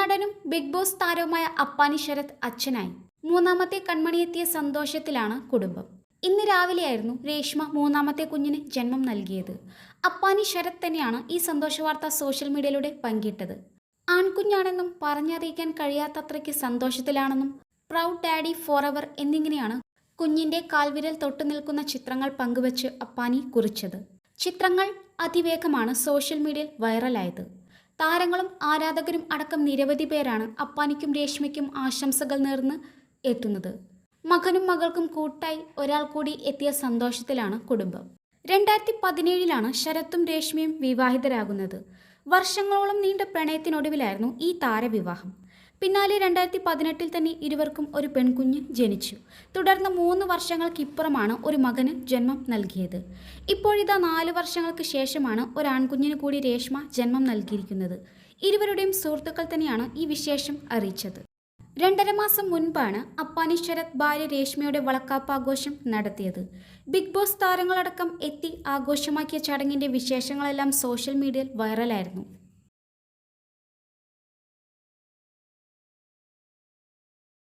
നടനും big boss താരവുമായ അപ്പാനി ശരത് അച്ഛനായി. മൂന്നാമത്തെ കൺമണിയെത്തിയ സന്തോഷത്തിലാണ് കുടുംബം. ഇന്ന് രാവിലെയായിരുന്നു രേഷ്മ മൂന്നാമത്തെ കുഞ്ഞിന് ജന്മം നൽകിയത്. അപ്പാനി ശരത് തന്നെയാണ് ഈ സന്തോഷ വാർത്ത സോഷ്യൽ മീഡിയയിലൂടെ പങ്കിട്ടത്. ആൺകുഞ്ഞാണെന്നും പറഞ്ഞറിയിക്കാൻ കഴിയാത്തത്രയ്ക്ക് സന്തോഷത്തിലാണെന്നും പ്രൗഡ് ഡാഡി ഫോർ എവർ എന്നിങ്ങനെയാണ് കുഞ്ഞിന്റെ കാൽവിരൽ തൊട്ടു നിൽക്കുന്ന ചിത്രങ്ങൾ പങ്കുവച്ച് അപ്പാനി കുറിച്ചത്. ചിത്രങ്ങൾ അതിവേഗമാണ് സോഷ്യൽ മീഡിയയിൽ വൈറലായത്. താരങ്ങളും ആരാധകരും അടക്കം നിരവധി പേരാണ് അപ്പാനിക്കും രേഷ്മയ്ക്കും ആശംസകൾ നേർന്ന് എത്തുന്നത്. മകനും മകൾക്കും കൂട്ടായി ഒരാൾ കൂടി എത്തിയ സന്തോഷത്തിലാണ് കുടുംബം. രണ്ടായിരത്തി പതിനേഴിലാണ് ശരത്തും രേഷ്മയും വിവാഹിതരാകുന്നത്. വർഷങ്ങളോളം നീണ്ട പ്രണയത്തിനൊടുവിലായിരുന്നു ഈ താരവിവാഹം. പിന്നാലെ രണ്ടായിരത്തി പതിനെട്ടിൽ തന്നെ ഇരുവർക്കും ഒരു പെൺകുഞ്ഞ് ജനിച്ചു. തുടർന്ന് മൂന്ന് വർഷങ്ങൾക്കിപ്പുറമാണ് ഒരു മകന് ജന്മം നൽകിയത്. ഇപ്പോഴിതാ നാല് വർഷങ്ങൾക്ക് ശേഷമാണ് ഒരു ആൺകുഞ്ഞിന് കൂടി രേഷ്മ ജന്മം നൽകിയിരിക്കുന്നത്. ഇരുവരുടെയും സുഹൃത്തുക്കൾ തന്നെയാണ് ഈ വിശേഷം അറിയിച്ചത്. രണ്ടര മാസം മുൻപാണ് അപ്പാനി ശരത് ഭാര്യ രേഷ്മയുടെ വളക്കാപ്പാഘോഷം നടത്തിയത്. ബിഗ് ബോസ് താരങ്ങളടക്കം എത്തി ആഘോഷമാക്കിയ ചടങ്ങിന്റെ വിശേഷങ്ങളെല്ലാം സോഷ്യൽ മീഡിയയിൽ വൈറലായിരുന്നു.